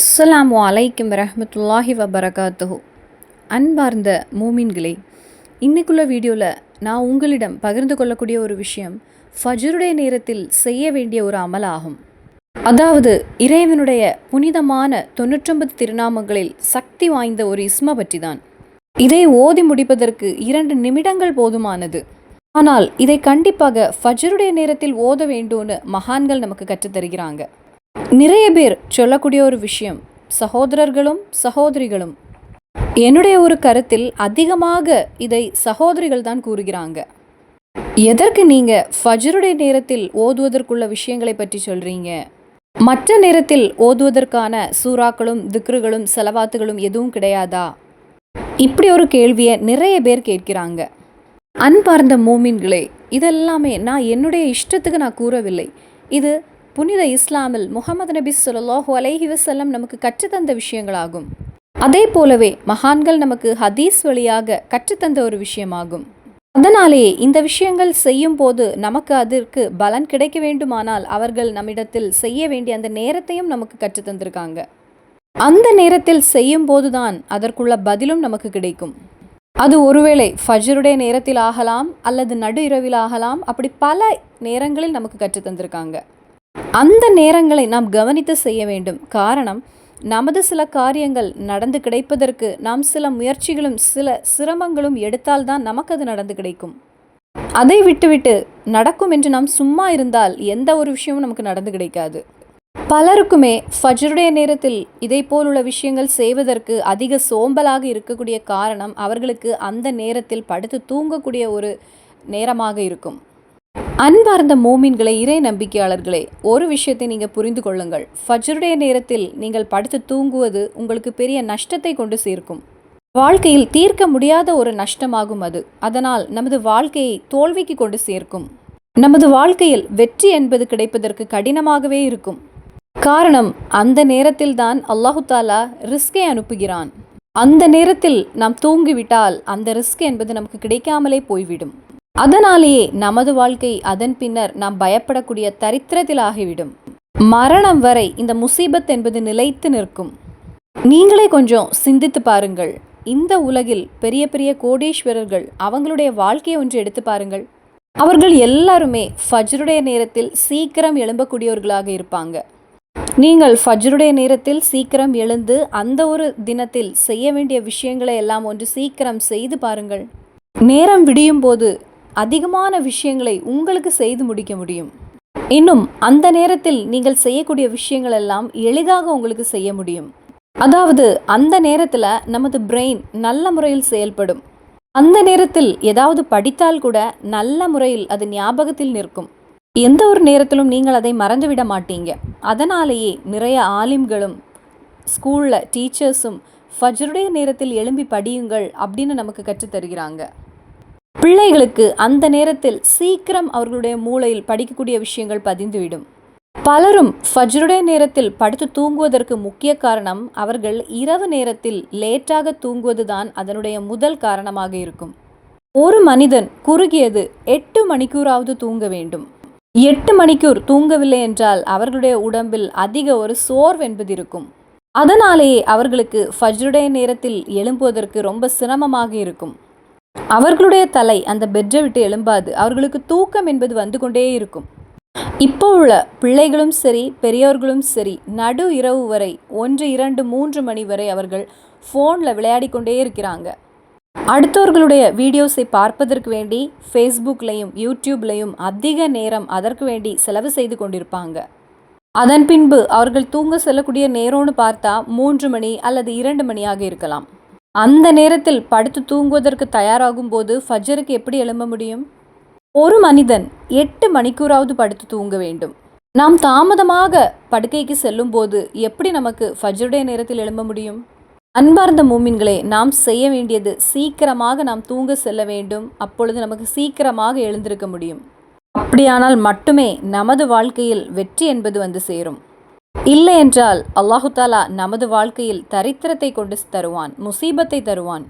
அஸ்ஸலாமு அலைக்கும் ரஹமத்துல்லாஹி வபரகாத்துஹு. அன்பார்ந்த மூமின்களே இன்னைக்குள்ள வீடியோவில் நான் உங்களிடம் பகிர்ந்து கொள்ளக்கூடிய ஒரு விஷயம் ஃபஜ்ருடைய நேரத்தில் செய்ய வேண்டிய ஒரு அமலாகும் அதாவது இறைவனுடைய புனிதமான தொண்ணூற்றொன்பது திருநாமங்களில் சக்தி வாய்ந்த ஒரு இஸ்ம பற்றி தான் இதை ஓதி முடிப்பதற்கு இரண்டு நிமிடங்கள் போதுமானது. ஆனால் இதை கண்டிப்பாக ஃபஜ்ருடைய நேரத்தில் ஓத வேண்டும்னு மகான்கள் நமக்கு கற்றுத் தருகிறாங்க நிறைய பேர் சொல்லக்கூடிய ஒரு விஷயம் சகோதரர்களும் சகோதரிகளும். என்னுடைய ஒரு கருத்தில் அதிகமாக இதை சகோதரிகள் தான் கூறுகிறாங்க. எதற்கு நீங்க ஃபஜ்ருடைய நேரத்தில் ஓதுவதற்குள்ள விஷயங்களை பற்றி சொல்றீங்க? மற்ற நேரத்தில் ஓதுவதற்கான சூறாக்களும் திக்ருகளும் செலவாத்துகளும் எதுவும் கிடையாதா? இப்படி ஒரு கேள்வியை நிறைய பேர் கேட்கிறாங்க. அன்பார்ந்த மூமின்களே இதெல்லாமே நான் என்னுடைய இஷ்டத்துக்கு நான் கூறவில்லை. இது புனித இஸ்லாமில் முகமது நபி சொல்லாஹூ அலைஹி வசல்லம் நமக்கு கற்றுத்தந்த விஷயங்களாகும். அதே போலவே மகான்கள் நமக்கு ஹதீஸ் வழியாக கற்றுத்தந்த ஒரு விஷயமாகும். அதனாலேயே இந்த விஷயங்கள் செய்யும் போது நமக்கு அதற்கு பலன் கிடைக்க வேண்டுமானால் அவர்கள் நம்மிடத்தில் செய்ய வேண்டிய அந்த நேரத்தையும் நமக்கு கற்றுத்தந்திருக்காங்க அந்த நேரத்தில் செய்யும் போதுதான் அதற்குள்ள பதிலும் நமக்கு கிடைக்கும். அது ஒருவேளை ஃபஜ்ருடைய நேரத்தில் ஆகலாம் அல்லது நடு இரவில் ஆகலாம். அப்படி பல நேரங்களில் நமக்கு கற்றுத்தந்திருக்காங்க அந்த நேரங்களை நாம் கவனித்து செய்ய வேண்டும். காரணம் நமது சில காரியங்கள் நடந்து கிடைப்பதற்கு நாம் சில முயற்சிகளும் சில சிரமங்களும் எடுத்தால்தான் நமக்கு அது நடந்து கிடைக்கும். அதை விட்டுவிட்டு நடக்கும் என்று நாம் சும்மா இருந்தால் எந்த ஒரு விஷயமும் நமக்கு நடந்து கிடைக்காது. பலருக்குமே ஃபஜ்ருடைய நேரத்தில் இதை போலுள்ள விஷயங்கள் செய்வதற்கு அதிக சோம்பலாக இருக்கக்கூடிய காரணம் அவர்களுக்கு அந்த நேரத்தில் படுத்து தூங்கக்கூடிய ஒரு நேரமாக இருக்கும். அன்பார்ந்த மோமின்களை இறை நம்பிக்கையாளர்களே ஒரு விஷயத்தை நீங்கள் புரிந்து கொள்ளுங்கள். ஃபஜ்ருடைய நேரத்தில் நீங்கள் படுத்து தூங்குவது உங்களுக்கு பெரிய நஷ்டத்தை கொண்டு சேர்க்கும். வாழ்க்கையில் தீர்க்க முடியாத ஒரு நஷ்டமாகும் அது. அதனால் நமது வாழ்க்கையை தோல்விக்கு கொண்டு சேர்க்கும். நமது வாழ்க்கையில் வெற்றி என்பது கிடைப்பதற்கு கடினமாகவே இருக்கும். காரணம் அந்த நேரத்தில் தான் அல்லாஹு தாலா ரிஸ்கை அனுப்புகிறான். அந்த நேரத்தில் நாம் தூங்கிவிட்டால் அந்த ரிஸ்க் என்பது நமக்கு கிடைக்காமலே போய்விடும். அதனாலேயே நமது வாழ்க்கை அதன் பின்னர் நாம் பயப்படக்கூடிய தரித்திரத்தில் ஆகிவிடும். மரணம் வரை இந்த முசீபத் என்பது நிலைத்து நிற்கும். நீங்களே கொஞ்சம் சிந்தித்து பாருங்கள். இந்த உலகில் பெரிய பெரிய கோடீஸ்வரர்கள் அவங்களுடைய வாழ்க்கையை ஒன்று எடுத்து பாருங்கள். அவர்கள் எல்லாருமே ஃபஜ்ருடைய நேரத்தில் சீக்கிரம் எழும்பக்கூடியவர்களாக இருப்பாங்க. நீங்கள் ஃபஜ்ருடைய நேரத்தில் சீக்கிரம் எழுந்து அந்த ஒரு தினத்தில் செய்ய வேண்டிய விஷயங்களை எல்லாம் ஒன்று சீக்கிரம் செய்து பாருங்கள். நேரம் விடியும் போது அதிகமான விஷயங்களை உங்களுக்கு செய்து முடிக்க முடியும். இன்னும் அந்த நேரத்தில் நீங்கள் செய்யக்கூடிய விஷயங்கள் எல்லாம் எளிதாக உங்களுக்கு செய்ய முடியும். அதாவது அந்த நேரத்தில் நமது பிரெயின் நல்ல முறையில் செயல்படும். அந்த நேரத்தில் ஏதாவது படித்தால் கூட நல்ல முறையில் அது ஞாபகத்தில் நிற்கும். எந்த ஒரு நேரத்திலும் நீங்கள் அதை மறந்துவிட மாட்டீங்க. அதனாலேயே நிறைய ஆலிம்களும் ஸ்கூலில் டீச்சர்ஸும் ஃபஜ்ருடைய நேரத்தில் எழும்பி படியுங்கள் அப்படின்னு நமக்கு கற்றுத் தருகிறாங்க பிள்ளைகளுக்கு அந்த நேரத்தில் சீக்கிரம் அவர்களுடைய மூளையில் படிக்கக்கூடிய விஷயங்கள் பதிந்துவிடும். பலரும் ஃபஜ்ருடைய நேரத்தில் படுத்து தூங்குவதற்கு முக்கிய காரணம் அவர்கள் இரவு நேரத்தில் லேட்டாக தூங்குவதுதான் அதனுடைய முதல் காரணமாக இருக்கும். ஒரு மனிதன் குறுகியது எட்டு மணிக்கூறாவது தூங்க வேண்டும். எட்டு மணிக்கூர் தூங்கவில்லை என்றால் அவர்களுடைய உடம்பில் அதிக ஒரு சோர்வு என்பது இருக்கும் அதனாலேயே அவர்களுக்கு ஃபஜ்ருடைய நேரத்தில் எழும்புவதற்கு ரொம்ப சிரமமாக இருக்கும். அவர்களுடைய தலை அந்த பெட்ரை விட்டு எழும்பாது. அவர்களுக்கு தூக்கம் என்பது வந்து கொண்டே இருக்கும். இப்போ உள்ள பிள்ளைகளும் சரி பெரியவர்களும் சரி நடு இரவு வரை ஒன்று இரண்டு மூன்று மணி வரை அவர்கள் ஃபோனில் விளையாடி கொண்டே இருக்கிறாங்க. அடுத்தவர்களுடைய வீடியோஸை பார்ப்பதற்கு வேண்டி ஃபேஸ்புக்லையும் யூடியூப்லையும் அதிக நேரம் அதற்கு வேண்டி செலவு செய்து கொண்டிருப்பாங்க. அதன் பின்பு அவர்கள் தூங்க செல்லக்கூடிய நேரம்னு பார்த்தா மூன்று மணி அல்லது இரண்டு மணியாக இருக்கலாம். அந்த நேரத்தில் படுத்து தூங்குவதற்கு தயாராகும் போது ஃபஜருக்கு எப்படி எழும்ப முடியும்? ஒரு மனிதன் எட்டு மணிக்கூறாவது படுத்து தூங்க வேண்டும். நாம் தாமதமாக படுக்கைக்கு செல்லும் போது எப்படி நமக்கு ஃபஜருடைய நேரத்தில் எழும்ப முடியும்? அன்பார்ந்த மூமின்களே நாம் செய்ய வேண்டியது சீக்கிரமாக நாம் தூங்க செல்ல வேண்டும். அப்பொழுது நமக்கு சீக்கிரமாக எழுந்திருக்க முடியும். அப்படியானால் மட்டுமே நமது வாழ்க்கையில் வெற்றி என்பது வந்து சேரும். இல்லை என்றால் அல்லாஹு தாலா நமது வாழ்க்கையில் தரித்திரத்தை கொண்டு தருவான் முசீபத்தை தருவான்.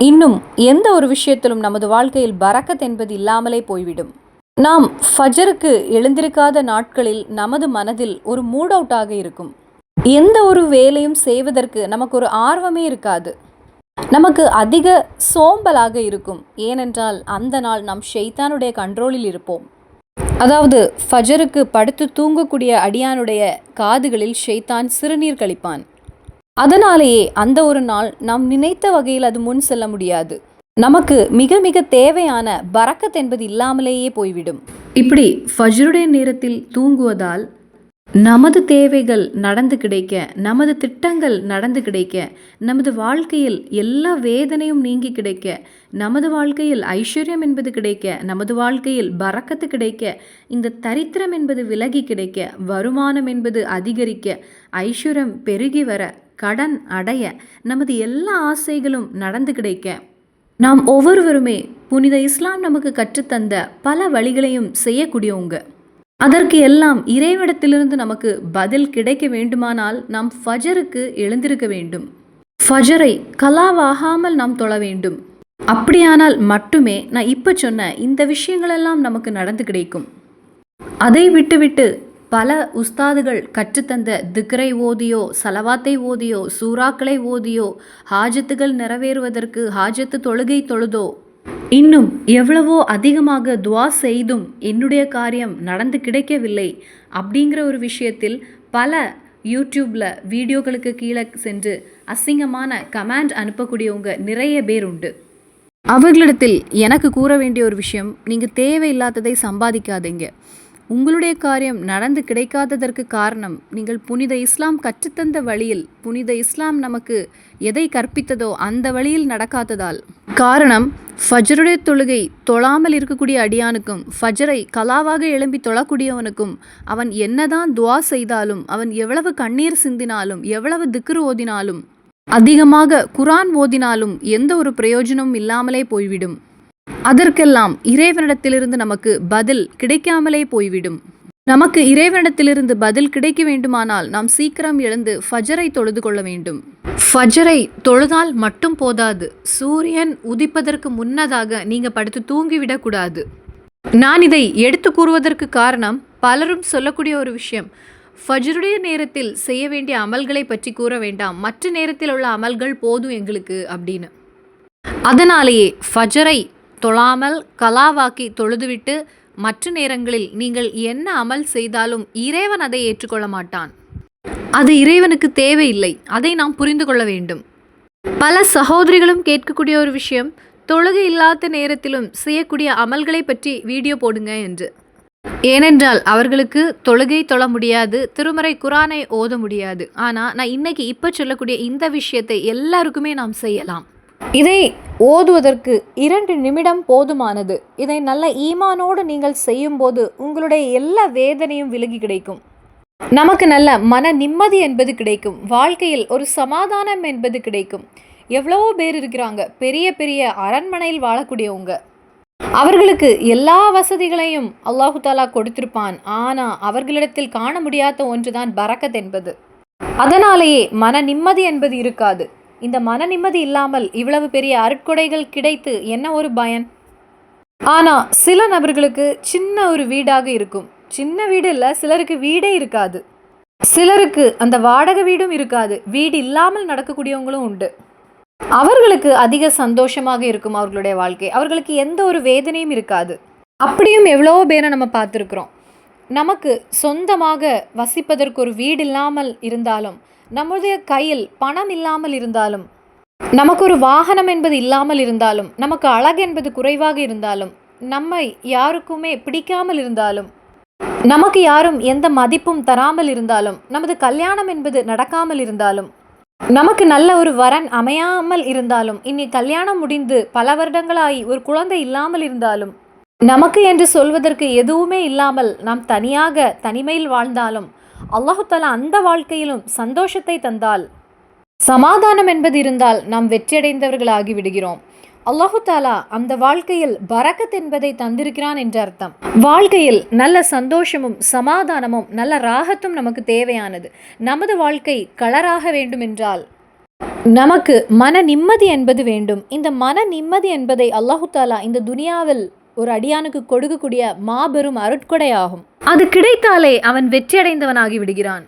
இன்னும் எந்த ஒரு விஷயத்திலும் நமது வாழ்க்கையில் பறக்கத் என்பது இல்லாமலே போய்விடும். நாம் ஃபஜருக்கு எழுந்திருக்காத நாட்களில் நமது மனதில் ஒரு மூட் அவுட்டாக இருக்கும். எந்த ஒரு வேலையும் செய்வதற்கு நமக்கு ஒரு ஆர்வமே இருக்காது. நமக்கு அதிக சோம்பலாக இருக்கும். ஏனென்றால் அந்த நாள் நாம் ஷெய்தானுடைய கண்ட்ரோலில் இருப்போம். அதாவது ஃபஜருக்கு படுத்து தூங்கக்கூடிய அடியானுடைய காதுகளில் ஷெய்தான் சிறுநீர் கழிப்பான். அதனாலேயே அந்த ஒரு நாள் நாம் நினைத்த வகையில் அது முன் செல்ல முடியாது. நமக்கு மிக மிக தேவையான பறக்கத் என்பது இல்லாமலேயே போய்விடும். இப்படி ஃபஜ்ருடைய நேரத்தில் தூங்குவதால் நமது தேவைகள் நடந்து கிடைக்க நமது திட்டங்கள் நடந்து கிடைக்க நமது வாழ்க்கையில் எல்லா வேதனையும் நீங்கி கிடைக்க நமது வாழ்க்கையில் ஐஸ்வர்யம் என்பது கிடைக்க நமது வாழ்க்கையில் பறக்கத்து கிடைக்க இந்த தரித்திரம் என்பது விலகி கிடைக்க வருமானம் என்பது அதிகரிக்க ஐஸ்வர்யம் பெருகி வர கடன் அடைய நமது எல்லா ஆசைகளும் நடந்து கிடைக்க நாம் ஒவ்வொருவருமே புனித இஸ்லாம் நமக்கு கற்றுத்தந்த பல வழிகளையும் செய்யக்கூடியவங்க. அதற்கு எல்லாம் இறைவிடத்திலிருந்து நமக்கு பதில் கிடைக்க வேண்டுமானால் நாம் ஃபஜருக்கு எழுந்திருக்க வேண்டும். ஃபஜரை கலாவாகாமல் நாம் தொழ வேண்டும். அப்படியானால் மட்டுமே நான் இப்போ சொன்ன இந்த விஷயங்களெல்லாம் நமக்கு நடந்து கிடைக்கும். அதை விட்டுவிட்டு பல உஸ்தாதுகள் கற்றுத்தந்த திக்ரை ஓதியோ சலவாத்தை ஓதியோ சூறாக்களை ஓதியோ ஹாஜத்துகள் நிறைவேறுவதற்கு ஹாஜத்து தொழுகை தொழுதோ இன்னும் எவ்வளவோ அதிகமாக துவா செய்தும் என்னுடைய காரியம் நடந்து கிடைக்கவில்லை அப்படிங்கிற ஒரு விஷயத்தில் பல யூடியூப்பில் வீடியோக்களுக்கு கீழே சென்று அசிங்கமான கமெண்ட் அனுப்பக்கூடியவங்க நிறைய பேர் உண்டு. அவர்களிடத்தில் எனக்கு கூற வேண்டிய ஒரு விஷயம் நீங்கள் தேவையில்லாததை சம்பாதிக்காதீங்க. உங்களுடைய காரியம் நடந்து கிடைக்காததற்கு காரணம் நீங்கள் புனித இஸ்லாம் கற்றுத்தந்த வழியில் புனித இஸ்லாம் நமக்கு எதை கற்பித்ததோ அந்த வழியில் நடக்காததால். காரணம் ஃபஜருடைய தொழுகை தொழாமல் இருக்கக்கூடிய அடியானுக்கும் ஃபஜரை கலாவாக எழும்பி தொழக்கூடியவனுக்கும் அவன் என்னதான் துவா செய்தாலும் அவன் எவ்வளவு கண்ணீர் சிந்தினாலும் எவ்வளவு திக்ரு ஓதினாலும் அதிகமாக குரான் ஓதினாலும் எந்த ஒரு பிரயோஜனமும் இல்லாமலே போய்விடும். அதற்கெல்லாம் இறைவனிடத்திலிருந்து நமக்கு பதில் கிடைக்காமலே போய்விடும். நமக்கு இறைவனிடத்திலிருந்து பதில் கிடைக்க வேண்டுமானால் நாம் சீக்கிரம் எழுந்து ஃபஜரை தொழுது கொள்ள வேண்டும். ஃபஜரை தொழுதால் மட்டும் போதாது. சூரியன் உதிப்பதற்கு முன்னதாக நீங்கள் படுத்து தூங்கிவிடக்கூடாது நான் இதை எடுத்து கூறுவதற்கு காரணம் பலரும் சொல்லக்கூடிய ஒரு விஷயம். ஃபஜ்ருடைய நேரத்தில் செய்ய வேண்டிய அமல்களை பற்றி கூற வேண்டாம். மற்ற நேரத்தில் உள்ள அமல்கள் போதும் எங்களுக்கு அப்படின்னு. அதனாலேயே ஃபஜரை தொழாமல் கலாவாக்கி தொழுதுவிட்டு மற்ற நேரங்களில் நீங்கள் என்ன அமல் செய்தாலும் இறைவன் அதை ஏற்றுக்கொள்ள மாட்டான். அது இறைவனுக்கு தேவையில்லை. அதை நாம் புரிந்து கொள்ள வேண்டும். பல சகோதரிகளும் கேட்கக்கூடிய ஒரு விஷயம் தொழுகை இல்லாத நேரத்திலும் செய்யக்கூடிய அமல்களை பற்றி வீடியோ போடுங்க என்று. ஏனென்றால் அவர்களுக்கு தொழுகை தொழ முடியாது திருமறை குரானை ஓத முடியாது. ஆனால் நான் இன்னைக்கு இப்போ சொல்லக்கூடிய இந்த விஷயத்தை எல்லாருக்குமே நாம் செய்யலாம். இதை ஓதுவதற்கு இரண்டு நிமிடம் போதுமானது. இதை நல்ல ஈமானோடு நீங்கள் செய்யும்போது உங்களுடைய எல்லா வேதனையும் விலகி கிடைக்கும். நமக்கு நல்ல மன நிம்மதி என்பது கிடைக்கும். வாழ்க்கையில் ஒரு சமாதானம் என்பது கிடைக்கும். எவ்வளவோ பேர் இருக்கிறாங்க. பெரிய பெரிய அரண்மனையில் வாழக்கூடியவங்க. அவர்களுக்கு எல்லா வசதிகளையும் அல்லாஹு தாலா கொடுத்திருப்பான். ஆனால் அவர்களிடத்தில் காண முடியாத ஒன்றுதான் பறக்கத் என்பது. அதனாலேயே மன நிம்மதி என்பது இருக்காது. இந்த மன நிம்மதி இல்லாமல் இவ்வளவு பெரிய அருட்கொடைகள் கிடைத்து என்ன ஒரு பயன்? ஆனால் சில நபர்களுக்கு சின்ன ஒரு வீடாக இருக்கும். சின்ன வீடு இல்லை சிலருக்கு வீடே இருக்காது. சிலருக்கு அந்த வாடகை வீடும் இருக்காது. வீடு இல்லாமல் நடக்கக்கூடியவங்களும் உண்டு. அவர்களுக்கு அதிக சந்தோஷமாக இருக்கும் அவர்களுடைய வாழ்க்கை. அவர்களுக்கு எந்த ஒரு வேதனையும் இருக்காது. அப்படியும் எவ்வளோ பேரை நம்ம பார்த்துருக்குறோம். நமக்கு சொந்தமாக வசிப்பதற்கு ஒரு வீடு இல்லாமல் இருந்தாலும் நம்முடைய கையில் பணம் இல்லாமல் இருந்தாலும் நமக்கு ஒரு வாகனம் என்பது இல்லாமல் இருந்தாலும் நமக்கு அழகு என்பது குறைவாக இருந்தாலும் நம்மை யாருக்குமே பிடிக்காமல் இருந்தாலும் நமக்கு யாரும் எந்த மதிப்பும் தராமல் இருந்தாலும் நமது கல்யாணம் என்பது நடக்காமல் இருந்தாலும் நமக்கு நல்ல ஒரு வரன் அமையாமல் இருந்தாலும் இனி கல்யாணம் முடிந்து பல வருடங்களாகி ஒரு குழந்தை இல்லாமல் இருந்தாலும் நமக்கு என்று சொல்வதற்கு எதுவுமே இல்லாமல் நாம் தனியாக தனிமையில் வாழ்ந்தாலும் அல்லாஹுத்தாலா அந்த வாழ்க்கையிலும் சந்தோஷத்தை தந்தால் சமாதானம் என்பது இருந்தால் நாம் வெற்றியடைந்தவர்களாகி விடுகிறோம். அல்லாஹு தாலா அந்த வாழ்க்கையில் பரக்கத் என்பதை தந்திருக்கிறான் என்ற அர்த்தம். வாழ்க்கையில் நல்ல சந்தோஷமும் சமாதானமும் நல்ல ராகத்தும் நமக்கு தேவையானது. நமது வாழ்க்கை கலராக வேண்டுமென்றால் நமக்கு மன நிம்மதி என்பது வேண்டும். இந்த மன நிம்மதி என்பதை அல்லாஹு தாலா இந்த துனியாவில் ஒரு அடியானுக்கு கொடுக்கக்கூடிய மாபெரும் அருட்கொடை ஆகும் அது கிடைத்தாலே அவன் வெற்றியடைந்தவனாகி விடுகிறான்.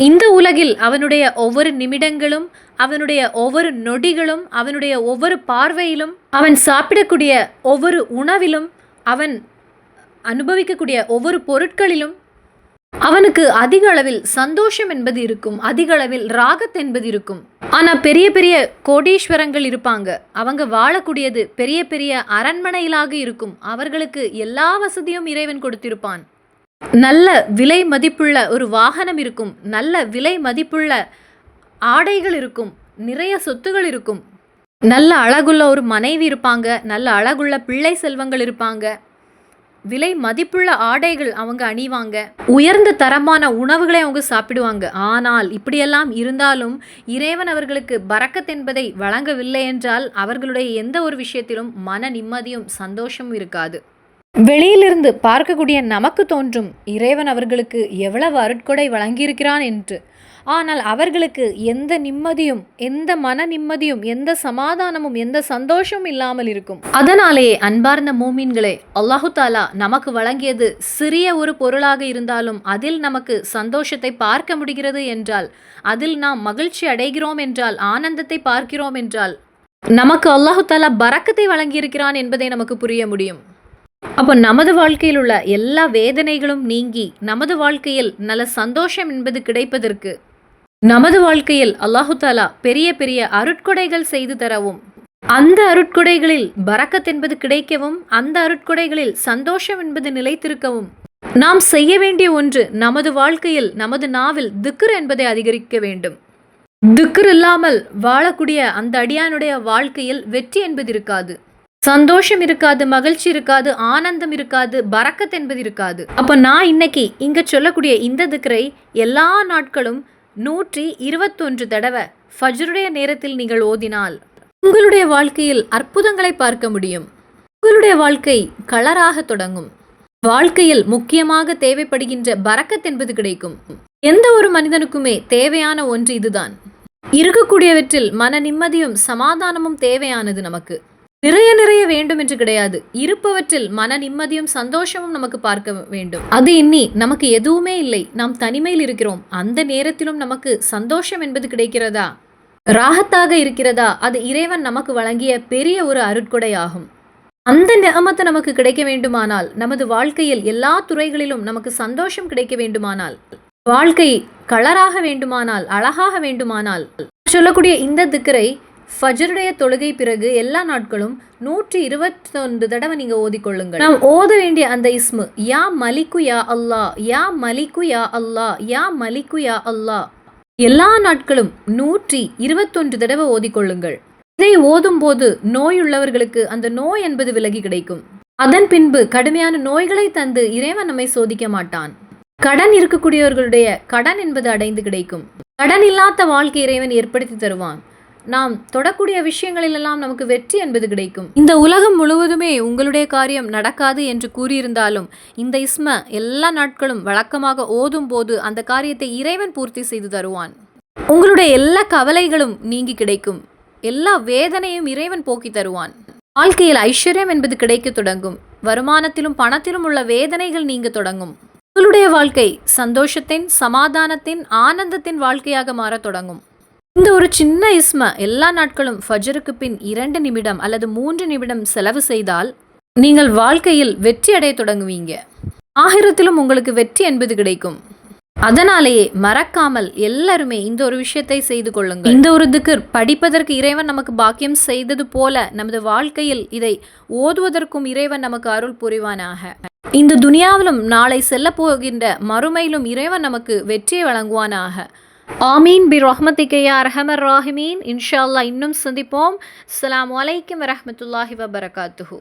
இந்த உலகில் அவனுடைய ஒவ்வொரு நிமிடங்களும் அவனுடைய ஒவ்வொரு நொடிகளும் அவனுடைய ஒவ்வொரு பார்வையிலும் அவன் சாப்பிடக்கூடிய ஒவ்வொரு உணவிலும் அவன் அனுபவிக்கக்கூடிய ஒவ்வொரு பொருட்களிலும் அவனுக்கு அதிக அளவில் சந்தோஷம் என்பது இருக்கும் அதிக அளவில் ராகத் என்பது இருக்கும். ஆனால் பெரிய பெரிய கோடீஸ்வரங்கள் இருப்பாங்க. அவங்க வாழக்கூடியது பெரிய பெரிய அரண்மனையிலாக இருக்கும். அவர்களுக்கு எல்லா வசதியும் இறைவன் கொடுத்திருப்பான். நல்ல விலை மதிப்புள்ள ஒரு வாகனம் இருக்கும். நல்ல விலை மதிப்புள்ள ஆடைகள் இருக்கும். நிறைய சொத்துகள் இருக்கும். நல்ல அழகுள்ள ஒரு மனைவி இருப்பாங்க. நல்ல அழகுள்ள பிள்ளை செல்வங்கள் இருப்பாங்க. விலை மதிப்புள்ள ஆடைகள் அவங்க அணிவாங்க. உயர்ந்த தரமான உணவுகளை அவங்க சாப்பிடுவாங்க. ஆனால் இப்படியெல்லாம் இருந்தாலும் இறைவன் அவர்களுக்கு பறக்கத் என்பதை வழங்கவில்லை என்றால் அவர்களுடைய எந்த ஒரு விஷயத்திலும் மன நிம்மதியும் சந்தோஷமும் இருக்காது. வெளியிலிருந்து பார்க்கக்கூடிய நமக்கு தோன்றும் இறைவன் அவர்களுக்கு எவ்வளவு அருட்கொடை வழங்கியிருக்கிறான் என்று ஆனால் அவர்களுக்கு எந்த நிம்மதியும் எந்த மன நிம்மதியும் எந்த சமாதானமும் எந்த சந்தோஷமும் இல்லாமல் இருக்கும். அதனாலேயே அன்பார்ந்த மூமீன்களே அல்லாஹு தாலா நமக்கு வழங்கியது சிறிய ஒரு பொருளாக இருந்தாலும் அதில் நமக்கு சந்தோஷத்தை பார்க்க முடிகிறது என்றால் அதில் நாம் மகிழ்ச்சி அடைகிறோம் என்றால் ஆனந்தத்தை பார்க்கிறோம் என்றால் நமக்கு அல்லாஹு தாலா பறக்கத்தை வழங்கியிருக்கிறான் என்பதை நமக்கு புரிய முடியும். அப்போ நமது வாழ்க்கையில் உள்ள எல்லா வேதனைகளும் நீங்கி நமது வாழ்க்கையில் நல்ல சந்தோஷம் என்பது கிடைப்பதற்கு நமது வாழ்க்கையில் அல்லாஹு தாலா பெரிய பெரிய அருட்கொடைகள் செய்து தரவும். அந்த அருட்கொடைகளில் பறக்கத் என்பது கிடைக்கவும் அந்த அருட்கொடைகளில் சந்தோஷம் என்பது நிலைத்திருக்கவும். நாம் செய்ய வேண்டிய ஒன்று நமது வாழ்க்கையில் நமது நாவில் திக்ர் என்பதை அதிகரிக்க வேண்டும். திக்ர் இல்லாமல் வாழக்கூடிய அந்த அடியானுடைய வாழ்க்கையில் வெற்றி என்பது இருக்காது. சந்தோஷம் இருக்காது மகிழ்ச்சி இருக்காது ஆனந்தம் இருக்காது பறக்கத் என்பது இருக்காது. அப்போ நான் இன்னைக்கு இங்கே சொல்லக்கூடிய இந்த திக்ரை எல்லா நாட்களும் நூற்றி இருபத்தொன்று தடவை ஃபஜ்ருடைய நேரத்தில் நீங்கள் ஓதினால் உங்களுடைய வாழ்க்கையில் அற்புதங்களை பார்க்க முடியும். உங்களுடைய வாழ்க்கை கலராக தொடங்கும். வாழ்க்கையில் முக்கியமாக தேவைப்படுகின்ற பறக்கத் என்பது கிடைக்கும். எந்த ஒரு மனிதனுக்குமே தேவையான ஒன்று இதுதான். இருக்கக்கூடியவற்றில் மன நிம்மதியும் சமாதானமும் தேவையானது நமக்கு. நிறைய நிறைய வேண்டும் என்று கிடையாது. இருப்பவற்றில் மன நிம்மதியும் சந்தோஷமும் நமக்கு பார்க்க வேண்டும். அது இன்னி நமக்கு எதுவுமே இல்லை. நாம் தனிமையில் இருக்கிறோம். அந்த நேரத்திலும் நமக்கு சந்தோஷம் என்பது கிடைக்கிறதா? ராகத்தாக இருக்கிறதா? அது இறைவன் நமக்கு வழங்கிய பெரிய ஒரு அருட்கொடையாகும். அந்த நியமத்தை நமக்கு கிடைக்க வேண்டுமானால் நமது வாழ்க்கையில் எல்லா துறைகளிலும் நமக்கு சந்தோஷம் கிடைக்க வேண்டுமானால் வாழ்க்கை கலராக வேண்டுமானால் அழகாக வேண்டுமானால் சொல்லக்கூடிய இந்த திக்கரை ஃபஜருடைய தொழுகை பிறகு எல்லா நாட்களும் நூற்றி இருபத்தொன்று தடவை நீங்க ஓதிக்கொள்ளுங்கள். நாம் ஓத வேண்டிய அந்த இஸ்மு யா மலிக்கு யா அல்லா யா மலிக்கு யா அல்லா யா மலிக்கு யா அல்லா. எல்லா நாட்களும் நூற்றி இருபத்தொன்று தடவை ஓதிக்கொள்ளுங்கள். இதை ஓதும் போது நோய் உள்ளவர்களுக்கு அந்த நோய் என்பது விலகி கிடைக்கும். அதன் பின்பு கடுமையான நோய்களை தந்து இறைவன் நம்மை சோதிக்க மாட்டான். கடன் இருக்கக்கூடியவர்களுடைய கடன் என்பது அடைந்து கிடைக்கும். கடன் இல்லாத வாழ்க்கை இறைவன் ஏற்படுத்தி தருவான். நாம் தொடக்கூடிய விஷயங்களிலெல்லாம் நமக்கு வெற்றி என்பது கிடைக்கும். இந்த உலகம் முழுவதுமே உங்களுடைய காரியம் நடக்காது என்று கூறியிருந்தாலும் இந்த இஸ்ம எல்லா நாட்களும் வழக்கமாக ஓதும் போது அந்த காரியத்தை இறைவன் பூர்த்தி செய்து தருவான். உங்களுடைய எல்லா கவலைகளும் நீங்கி கிடைக்கும். எல்லா வேதனையும் இறைவன் போக்கி தருவான். வாழ்க்கையில் ஐஸ்வர்யம் என்பது கிடைக்க தொடங்கும். வருமானத்திலும் பணத்திலும் உள்ள வேதனைகள் நீங்க தொடங்கும். உங்களுடைய வாழ்க்கை சந்தோஷத்தின் சமாதானத்தின் ஆனந்தத்தின் வாழ்க்கையாக மாறத் தொடங்கும். இந்த ஒரு சின்ன இஸ்ம எல்லா நாட்களும் ஃபஜருக்கு பின் இரண்டு நிமிடம் அல்லது மூன்று நிமிடம் செலவு செய்தால் நீங்கள் வாழ்க்கையில் வெற்றி அடைய தொடங்குவீங்க. ஆகிரத்திலும் உங்களுக்கு வெற்றி என்பது கிடைக்கும். அதனாலேயே மறக்காமல் எல்லாருமே இந்த ஒரு விஷயத்தை செய்து கொள்ளுங்கள். இந்த ஒரு திக்கர் படிப்பதற்கு இறைவன் நமக்கு பாக்கியம் செய்தது போல நமது வாழ்க்கையில் இதை ஓதுவதற்கும் இறைவன் நமக்கு அருள் புரிவானாக. இந்த துனியாவிலும் நாளை செல்ல போகின்ற மறுமையிலும் இறைவன் நமக்கு வெற்றியை வழங்குவானாக. ஆமீன். பி ரஹ்மத்திக்கையா ரஹமர் ராஹிமீன். இன்ஷா அல்லா இன்னும் சந்திப்போம். அஸ்ஸலாமு அலைக்கும் வரஹ்மத்துல்லாஹி வபரகாத்துஹு.